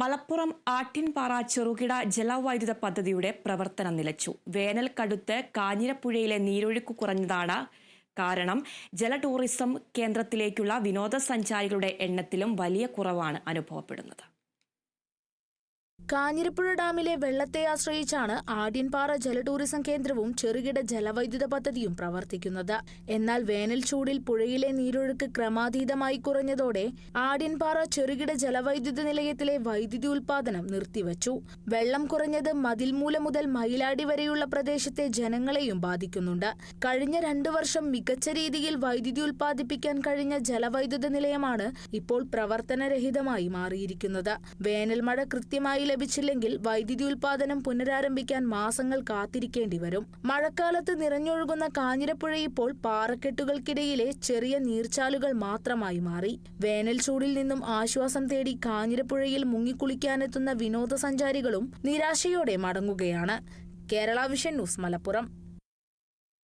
മലപ്പുറം ആട്ടിൻപാറ ചെറുകിട ജലവൈദ്യുത പദ്ധതിയുടെ പ്രവർത്തനം നിലച്ചു. വേനൽ കടുത്ത് കാഞ്ഞിരപ്പുഴയിലെ നീരൊഴുക്ക് കുറഞ്ഞതാണ് കാരണം ജല ടൂറിസം കേന്ദ്രത്തിലേക്കുള്ള വിനോദസഞ്ചാരികളുടെ എണ്ണത്തിലും വലിയ കുറവാണ് അനുഭവപ്പെടുന്നത്. കാഞ്ഞിരപ്പുഴ ഡാമിലെ വെള്ളത്തെ ആശ്രയിച്ചാണ് ആര്യൻപാറ ജല ടൂറിസം കേന്ദ്രവും ചെറുകിട ജലവൈദ്യുത പദ്ധതിയും പ്രവർത്തിക്കുന്നത്. എന്നാൽ വേനൽ ചൂടിൽ പുഴയിലെ നീരൊഴുക്ക് ക്രമാതീതമായി കുറഞ്ഞതോടെ ആര്യൻപാറ ചെറുകിട ജലവൈദ്യുത നിലയത്തിലെ വൈദ്യുതി ഉൽപാദനം നിർത്തിവച്ചു. വെള്ളം കുറഞ്ഞത് മതിൽമൂല മുതൽ മയിലാടി വരെയുള്ള പ്രദേശത്തെ ജനങ്ങളെയും ബാധിക്കുന്നുണ്ട്. കഴിഞ്ഞ രണ്ടു വർഷം മികച്ച രീതിയിൽ വൈദ്യുതി ഉൽപ്പാദിപ്പിക്കാൻ കഴിഞ്ഞ ജലവൈദ്യുത നിലയമാണ് ഇപ്പോൾ പ്രവർത്തനരഹിതമായി മാറിയിരിക്കുന്നത്. വേനൽമഴ കൃത്യമായി ലഭിച്ചില്ലെങ്കിൽ വൈദ്യുതി ഉൽപാദനം പുനരാരംഭിക്കാൻ മാസങ്ങൾ കാത്തിരിക്കേണ്ടി വരും. മഴക്കാലത്ത് നിറഞ്ഞൊഴുകുന്ന കാഞ്ഞിരപ്പുഴ ഇപ്പോൾ പാറക്കെട്ടുകൾക്കിടയിലെ ചെറിയ നീർച്ചാലുകൾ മാത്രമായി മാറി. വേനൽ ചൂടിൽ നിന്നും ആശ്വാസം തേടി കാഞ്ഞിരപ്പുഴയിൽ മുങ്ങിക്കുളിക്കാനെത്തുന്ന വിനോദസഞ്ചാരികളും നിരാശയോടെ മടങ്ങുകയാണ്. Kerala vision news Malappuram.